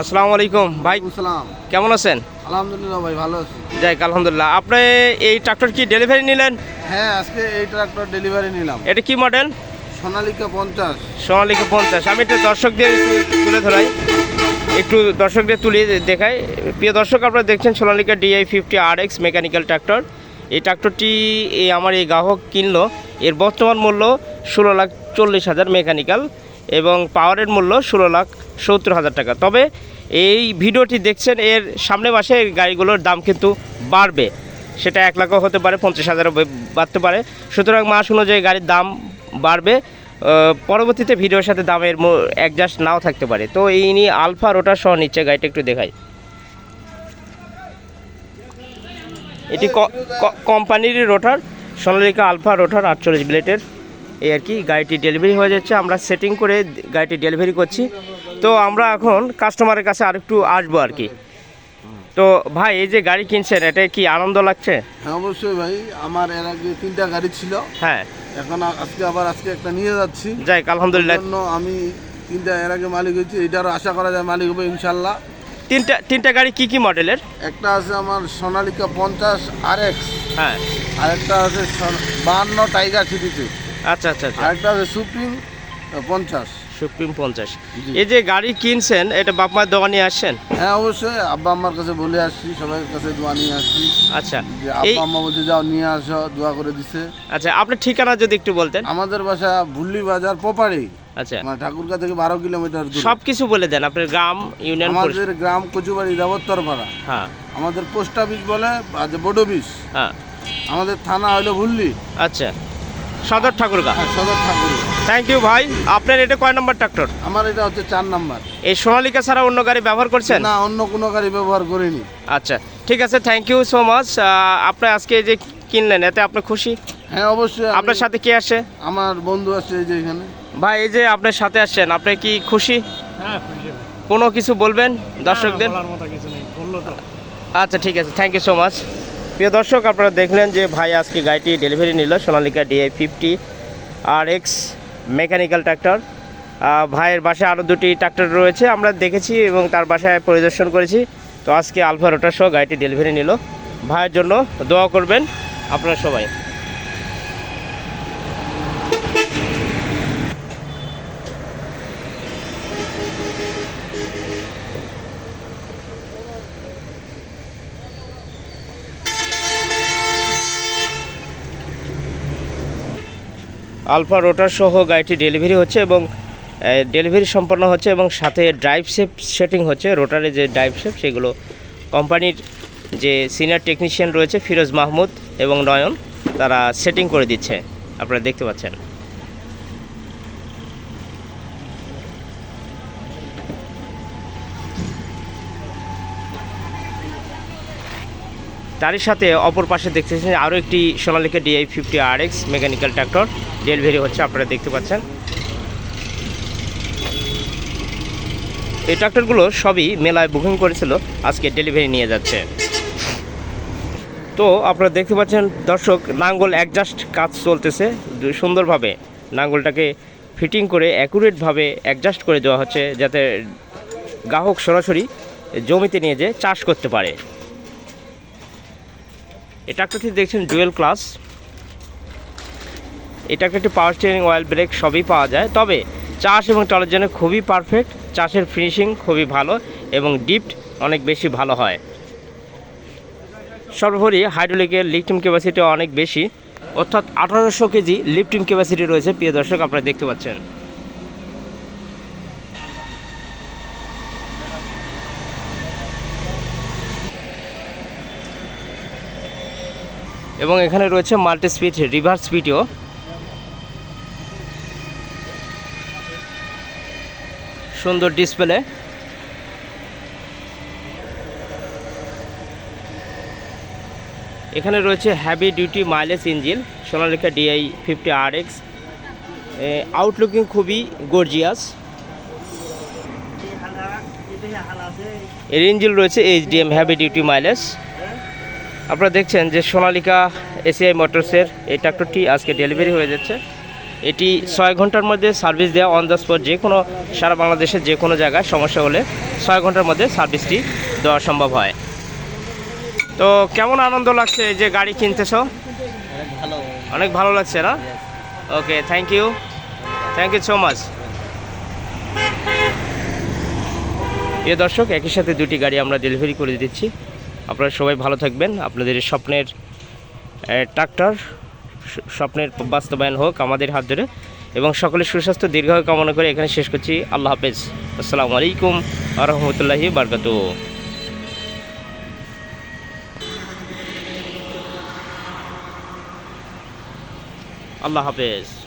আসসালামু আলাইকুম। ভাই সালাম। কেমন আছেন? আলহামদুলিল্লাহ ভাই ভালো আছি। যাই আলহামদুলিল্লাহ। আপনি এই ট্রাক্টর কি ডেলিভারি নিলেন? হ্যাঁ আজকে এই ট্রাক্টর ডেলিভারি নিলাম। এটা কি মডেল সোনালিকা পঞ্চাশ। সোনালিকা পঞ্চাশ। আমি একটু দর্শকদের তুলে ধরাই। একটু দর্শকদের তুলে দেখাই। প্রিয় দর্শক আপনারা দেখছেন Sonalika DI fifty R X mechanical tractor এই ট্রাক্টরটি এই আমার এই গ্রাহক কিনলো। এর বর্তমান মূল্য ষোলো লাখ চল্লিশ হাজার মেকানিক্যাল এবং পাওয়ারের মূল্য ষোলো লাখ সত্তর হাজার টাকা। তবে এই ভিডিওটি দেখছেন, এর সামনে মাসে গাড়িগুলোর দাম কিন্তু বাড়বে। সেটা এক লাখও হতে পারে, পঞ্চাশ হাজারও বাড়তে পারে। সুতরাং মাস অনুযায়ী গাড়ির দাম বাড়বে। পরবর্তীতে ভিডিওর সাথে দামের অ্যাডজাস্ট নাও থাকতে পারে। তো এই নিয়ে আলফা রোটার সহ নিচ্ছে গাড়িটা একটু দেখাই। এটি কোম্পানির রোটার, সোনালিকা আলফা রোটার, আটচল্লিশ ব্লেটের এই আর কি গাড়িটি ডেলিভারি হয়ে যাচ্ছে। আমরা সেটিং করে গাড়িটি ডেলিভারি করছি। তো আমরা এখন কাস্টমারের কাছে আরেকটু আসব আর কি। তো ভাই এই যে গাড়ি কিনছেন এটা কি আনন্দ লাগছে? হ্যাঁ অবশ্যই ভাই। আমার এর আগে তিনটা গাড়ি ছিল। হ্যাঁ। এখন আজকে আবার আজকে একটা নিয়ে যাচ্ছি। যাই আলহামদুলিল্লাহ। আমি তিনটা এর আগে মালিক হয়েছি। এটারও আশা করা যায় মালিক হবে ইনশাল্লাহ তিনটা তিনটা গাড়ি কি কি মডেলের একটা আছে আমার সোনালিকা পঞ্চাশ আর এক্স হ্যাঁ। আরেকটা আছে বাহান্ন টাইগার সিটিতে আচ্ছা আচ্ছা আচ্ছা। আরেকটা আছে সুপ্রিম পঞ্চাশ। সুপ্রিম পঞ্চাশ। এই যে গাড়ি কিনছেন এটা বাপ মায়ের দোকানে আসছেন? হ্যাঁ অবশ্যই। আব্বা আম্মার কাছে বলে আসছি সবাই কাছে দোয়া নিয়ে আসছি। আচ্ছা। যে আব্বা আম্মা বলছে যাও নিয়ে আসো দোয়া করে দিছে। আচ্ছা আপনার ঠিকানা যদি একটু বলতেন। আমাদের বাসা ভুল্লি বাজার পোপাড়ি আচ্ছা। মানে ঠাকুরকা থেকে বারো কিলোমিটার দূর। সব কিছু বলে দেন আপনার গ্রাম ইউনিয়ন আমাদের গ্রাম কচুবাড়ি রাবত্তরপাড়া হ্যাঁ। আমাদের পোস্ট অফিস বলে বড় অফিস। হ্যাঁ। আমাদের থানা হলো ভুল্লি। আচ্ছা। সদর ঠাকুরগা। আর সদর ঠাকুর থ্যাংক ইউ ভাই। আপনার এটা কয় নম্বর ট্রাক্টর আমার এটা হচ্ছে চার নাম্বার। এই সোনালিকা ছাড়া অন্য গাড়ি ব্যবহার করছেন? না অন্য কোনো গাড়ি ব্যবহার করিনি। আচ্ছা ঠিক আছে থ্যাংক ইউ সো মাচ আপনি আজকে এই যে কিনলেন এতে আপনি খুশি? হ্যাঁ অবশ্যই আপনার সাথে কে আসে? আমার বন্ধু আছে এই যে এখানে। ভাই এই যে আপনার সাথে আসছেন আপনি কি খুশি? হ্যাঁ খুশি কোনো কিছু বলবেন দর্শকদের? বলার মতো কিছু নেই বলল তো। আচ্ছা ঠিক আছে থ্যাংক ইউ সো মাচ প্রিয় দর্শক, আপনারা দেখলেন যে ভাই আজকে গাড়িটি ডেলিভারি নিল Sonalika DI fifty R X mechanical tractor ভাইয়ের বাসায় আরও দুটি ট্র্যাক্টর রয়েছে, আমরা দেখেছি এবং তার বাসায় পরিদর্শন করেছি। তো আজকে আলফা রোটার সহ গাড়িটি ডেলিভারি নিল। ভাইয়ের জন্য দোয়া করবেন আপনারা সবাই। আলফা রোটার সহ গাড়িটি ডেলিভারি হচ্ছে এবং ডেলিভারি সম্পন্ন হচ্ছে এবং সাথে ড্রাইভ শেপ সেটিং হচ্ছে, রোটারে যে ড্রাইভ শেপ সেগুলো কোম্পানির যে সিনিয়র টেকনিশিয়ান রয়েছে ফিরোজ মাহমুদ এবং নয়ন, তারা সেটিং করে দিচ্ছে। আপনারা দেখতে পাচ্ছেন। তারই সাথে অপর পাশে দেখতেছেন আরও একটি Sonalika DI fifty R X mechanical tractor delivery হচ্ছে, আপনারা দেখতে পাচ্ছেন। এই ট্রাক্টরগুলো সবই মেলায় বুকিং করেছিল, আজকে ডেলিভারি নিয়ে যাচ্ছে। তো আপনারা দেখতে পাচ্ছেন, দর্শক, নাঙ্গল অ্যাডজাস্ট কাজ চলতেছে, সুন্দরভাবে। নাঙ্গলটাকে ফিটিং করে অ্যাকুরেটভাবে অ্যাডজাস্ট করে দেওয়া হচ্ছে, যাতে গ্রাহক সরাসরি জমিতে নিয়ে যেয়ে চাষ করতে পারে। এই ট্রাক্টরটি দেখছেন, ডুয়েল ক্লাস। এই ট্রাক্টরটি পাওয়ার স্টিয়ারিং অয়েল ব্রেক সবই পাওয়া যায়। তবে চাষ এবং টলের জন্য খুবই পারফেক্ট চাষের ফিনিশিং খুবই ভালো এবং ডিপট অনেক বেশি ভালো হয়। সর্বোপরি হাইড্রোলিকের লিফটিং ক্যাপাসিটি অনেক বেশি। অর্থাৎ আঠারোশো কেজি লিফটিং ক্যাপাসিটি রয়েছে, প্রিয় দর্শক, আপনারা দেখতে পাচ্ছেন। এবং এখানে রয়েছে মাল্টি স্পিড, রিভার্স স্পিডও। সুন্দর ডিসপ্লে। এখানে রয়েছে heavy duty mileage engine Sonalika DI fifty R X outlooking খুবই গর্জিয়াস এর ইঞ্জিন রয়েছে এইচডিএম হ্যাভি ডিউটি মাইলেজ আপনারা দেখছেন যে সোনালিকা এসিআই মোটরসের এই ট্রাক্টরটি আজকে ডেলিভারি হয়ে যাচ্ছে। এটি ছয় ঘণ্টার মধ্যে সার্ভিস দেওয়া অন দ্য স্পট যে কোনো সারা বাংলাদেশের যে কোনো জায়গায় সমস্যা হলে ছয় ঘণ্টার মধ্যে সার্ভিসটি দেওয়া সম্ভব হয়। তো কেমন আনন্দ লাগছে যে গাড়ি কিনতেছো? অনেক ভালো লাগছে না? Okay thank you thank you so much প্রিয় দর্শক একই সাথে দুটি গাড়ি আমরা ডেলিভারি করে দিচ্ছি। আপনারা সবাই ভালো থাকবেন। আপনাদের স্বপ্নের ট্রাক্টর স্বপ্নের বাস্তবায়ন হোক আমাদের হাত ধরে। এবং সকলের সুস্বাস্থ্য, দীর্ঘায়ু কামনা করে এখানে শেষ করছি। আল্লাহ হাফেজ। আসসালামু আলাইকুম আ রহমতুল্লাহি বারকাত আল্লাহ হাফেজ।